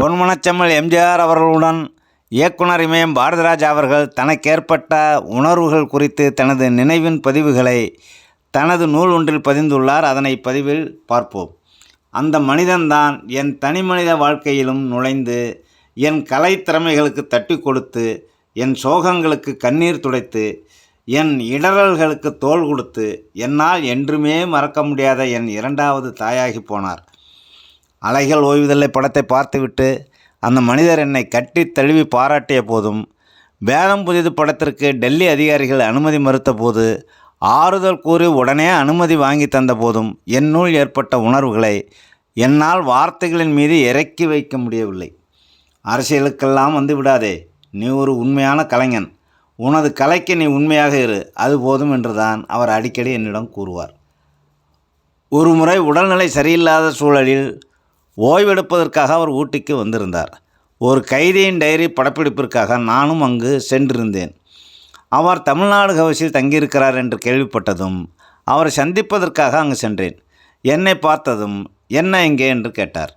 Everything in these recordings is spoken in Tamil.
பொன்மனச்செம்மல் எம்ஜிஆர் அவர்களுடன் இயக்குனர் இமயம் பாரதிராஜா அவர்கள் தனக்கேற்பட்ட உணர்வுகள் குறித்து தனது நினைவின் பதிவுகளை தனது நூல் ஒன்றில் பதிந்துள்ளார். அதனை பதிவில் பார்ப்போம். அந்த மனிதன்தான் என் தனிமனித வாழ்க்கையிலும் நுழைந்து என் கலைத்திறமைகளுக்கு தட்டி கொடுத்து என் சோகங்களுக்கு கண்ணீர் துடைத்து என் இடரல்களுக்கு தோல் கொடுத்து என்னால் என்றுமே மறக்க முடியாத என் இரண்டாவது தாயாகி போனார். அலைகள் ஓய்வதில்லை படத்தை பார்த்துவிட்டு அந்த மனிதர் என்னை கட்டி தழுவி பாராட்டிய போதும் வேதம் புதிது படத்திற்கு டெல்லி அதிகாரிகள் அனுமதி மறுத்த போது ஆறுதல் கூறி உடனே அனுமதி வாங்கி தந்த போதும் என்னுள் ஏற்பட்ட உணர்வுகளை என்னால் வார்த்தைகளின் மீது இறக்கி வைக்க முடியவில்லை. அரசியலுக்கெல்லாம் வந்து விடாதே நீ ஒரு உண்மையான கலைஞன். உனது கலைக்கு நீ உண்மையாக இரு அது போதும் என்றுதான் அவர் அடிக்கடி என்னிடம் கூறுவார். ஒரு முறை உடல்நிலை சரியில்லாத சூழலில் ஓய்வெடுப்பதற்காக அவர் ஊட்டிக்கு வந்திருந்தார். ஒரு கைதியின் டைரி படப்பிடிப்பிற்காக நானும் அங்கு சென்றிருந்தேன். அவர் தமிழ்நாடு ஹவுஸில் தங்கியிருக்கிறார் என்று கேள்விப்பட்டதும் அவரை சந்திப்பதற்காக அங்கு சென்றேன். என்னை பார்த்ததும் என்ன எங்கே என்று கேட்டார்.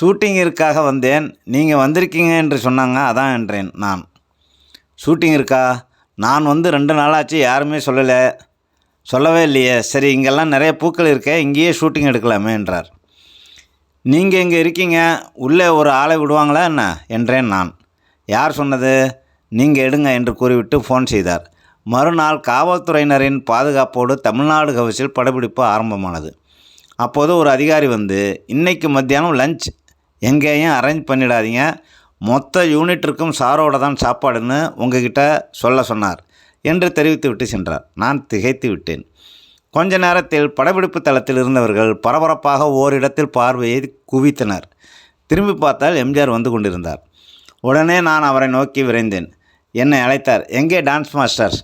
ஷூட்டிங்கிற்காக வந்தேன். நீங்கள் வந்திருக்கீங்க என்று சொன்னாங்க. அதான் என்றேன் நான். ஷூட்டிங் இருக்கா நான் வந்து ரெண்டு நாளாச்சு யாருமே சொல்லலை. சொல்லவே இல்லையே. சரி இங்கெல்லாம் நிறைய பூக்கள் இருக்கே. இங்கேயே ஷூட்டிங் எடுக்கலாமே என்றார். நீங்கள் இங்கே இருக்கீங்க? உள்ளே ஒரு ஆளை விடுவாங்களா என்ன? என்றேன் நான். யார் சொன்னது? நீங்கள் எடுங்க என்று கூறிவிட்டு ஃபோன் செய்தார். மறுநாள் காவல்துறையினரின் பாதுகாப்போடு தமிழ்நாடு ஹவுஸில் படப்பிடிப்பு ஆரம்பமானது. அப்போது ஒரு அதிகாரி வந்து இன்னைக்கு மத்தியானம் லஞ்ச் எங்கேயும் அரேஞ்ச் பண்ணிடாதீங்க. மொத்த யூனிட்டிற்கும் சாரோட தான் சாப்பாடுன்னு உங்ககிட்ட சொல்ல சொன்னார் என்று தெரிவித்து விட்டு சென்றார். நான் திகைத்து விட்டேன். கொஞ்ச நேரத்தில் படப்பிடிப்பு தளத்தில் இருந்தவர்கள் பரபரப்பாக ஓரிடத்தில் பார்வையை குவித்தனர். திரும்பி பார்த்தால் எம்ஜிஆர் வந்து கொண்டிருந்தார். உடனே நான் அவரை நோக்கி விரைந்தேன். என்னை அழைத்தார். எங்கே டான்ஸ் மாஸ்டர்?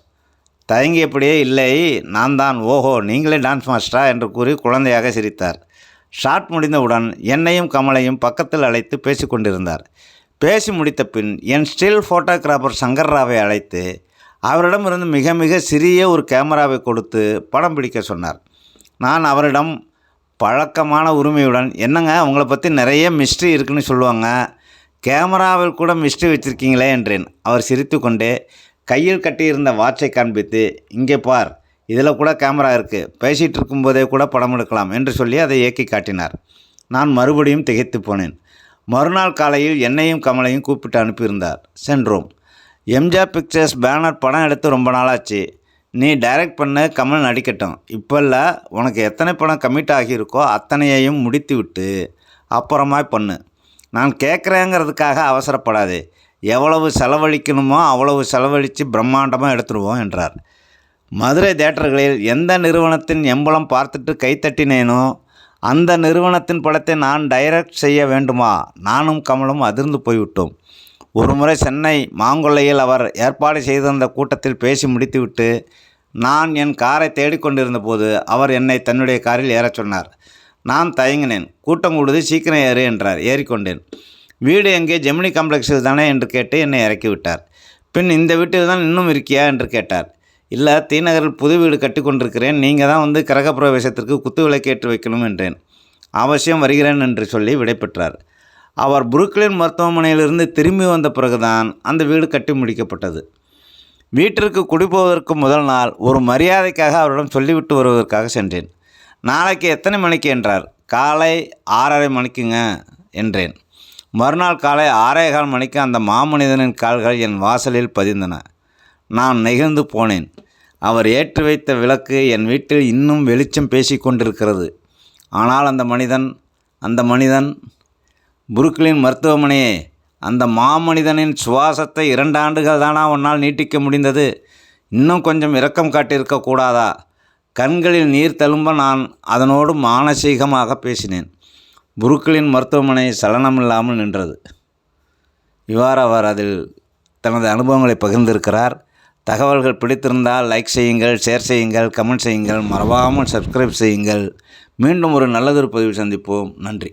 தயங்கியபடியே இல்லை. நான் தான். ஓஹோ நீங்களே டான்ஸ் மாஸ்டரா? என்று கூறி குழந்தையாக சிரித்தார். ஷாட் முடிந்தவுடன் என்னையும் கமலையும் பக்கத்தில் அழைத்து பேசிக்கொண்டிருந்தார். பேசி முடித்த பின் என் ஸ்டில் ஃபோட்டோகிராஃபர் சங்கர் ராவை அழைத்து அவரிடமிருந்து மிக மிக சிறிய ஒரு கேமராவை கொடுத்து படம் பிடிக்க சொன்னார். நான் அவரிடம் பழக்கமான உரிமையுடன் என்னங்க உங்களை பற்றி நிறைய மிஸ்ட்ரி இருக்குன்னு சொல்லுவாங்க. கேமராவில் கூட மிஸ்ட்ரி வச்சுருக்கீங்களே என்றேன். அவர் சிரித்து கொண்டே கையில் கட்டியிருந்த வாட்சை காண்பித்து இங்கே பார் இதில் கூட கேமரா இருக்குது பேசிகிட்டு இருக்கும்போதே கூட படம் எடுக்கலாம் என்று சொல்லி அதை இயக்கி காட்டினார். நான் மறுபடியும் திகைத்து போனேன். மறுநாள் காலையில் என்னையும் கமலையும் கூப்பிட்டு அனுப்பியிருந்தார். சென்றோம். எம்ஜிஆர் பிக்சர்ஸ் பேனர் படம் எடுத்து ரொம்ப நாளாச்சு. நீ டைரக்ட் பண்ண கமல் நடிக்கட்டும். இப்போல்ல உனக்கு எத்தனை படம் கமிட் ஆகியிருக்கோ அத்தனையையும் முடித்து விட்டு அப்புறமா பண்ணு. நான் கேட்குறேங்கிறதுக்காக அவசரப்படாது. எவ்வளவு செலவழிக்கணுமோ அவ்வளவு செலவழித்து பிரம்மாண்டமாக எடுத்துருவோம் என்றார். மதுரை தேட்டர்களில் எந்த நிறுவனத்தின் எம்பளம் பார்த்துட்டு கைத்தட்டினேனோ அந்த நிறுவனத்தின் படத்தை நான் டைரக்ட் செய்ய வேண்டுமா? நானும் கமலும் அதிர்ந்து போய்விட்டோம். ஒருமுறை சென்னை மாங்கொல்லையில் அவர் ஏற்பாடு செய்திருந்த கூட்டத்தில் பேசி முடித்துவிட்டு நான் என் காரை தேடிக்கொண்டிருந்த போது அவர் என்னை தன்னுடைய காரில் ஏறச் சொன்னார். நான் தயங்கினேன். கூட்டம் கூடுது சீக்கிரம் ஏறு என்றார். ஏறிக்கொண்டேன். வீடு எங்கே? ஜெமினி காம்ப்ளெக்ஸில் தானே? என்று கேட்டு என்னை இறக்கி விட்டார். பின் இந்த வீட்டில் தான் இன்னும் இருக்கியா? என்று கேட்டார். இல்லை தீநகரில் புது வீடு கட்டி கொண்டிருக்கிறேன். நீங்கள் தான் வந்து கிரகப்பிரவேசத்திற்கு குத்து விளக்கேற்று வைக்கணும் என்றேன். அவசியம் வருகிறேன் என்று சொல்லி விடைபெற்றார் அவர் புருக்லின் மருத்துவமனையிலிருந்து திரும்பி வந்த பிறகுதான் அந்த வீடு கட்டி முடிக்கப்பட்டது. வீட்டிற்கு குடிபோவதற்கு முதல் நாள் ஒரு மரியாதைக்காக அவரிடம் சொல்லிவிட்டு வருவதற்காக சென்றேன். நாளைக்கு எத்தனை மணிக்கு? என்றார். காலை ஆறரை மணிக்குங்க என்றேன். மறுநாள் காலை ஆறே கால் மணிக்கு அந்த மாமனிதனின் கால்கள் என் வாசலில் பதிந்தன. நான் நெகிழ்ந்து போனேன். அவர் ஏற்றி வைத்த விளக்கு என் வீட்டில் இன்னும் வெளிச்சம் பேசிக்கொண்டிருக்கிறது. ஆனால் அந்த மனிதன் அந்த மனிதன் புருக்லின் மருத்துவமனையே அந்த மாமனிதனின் சுவாசத்தை இரண்டு ஆண்டுகள் தானா உன்னால் நீட்டிக்க முடிந்தது. இன்னும் கொஞ்சம் இரக்கம் காட்டியிருக்கக்கூடாதா கண்களில் நீர் தழும்ப நான் அதனோடு மானசீகமாக பேசினேன். புருக்களின் மருத்துவமனை சலனமில்லாமல் நின்றது. இவ்வாறு அவர் அதில் தனது அனுபவங்களை பகிர்ந்திருக்கிறார். தகவல்கள் பிடித்திருந்தால் லைக் செய்யுங்கள் ஷேர் செய்யுங்கள் கமெண்ட் செய்யுங்கள் மறவாமல் சப்ஸ்கிரைப் செய்யுங்கள். மீண்டும் ஒரு நல்லதொரு பதிவு சந்திப்போம். நன்றி.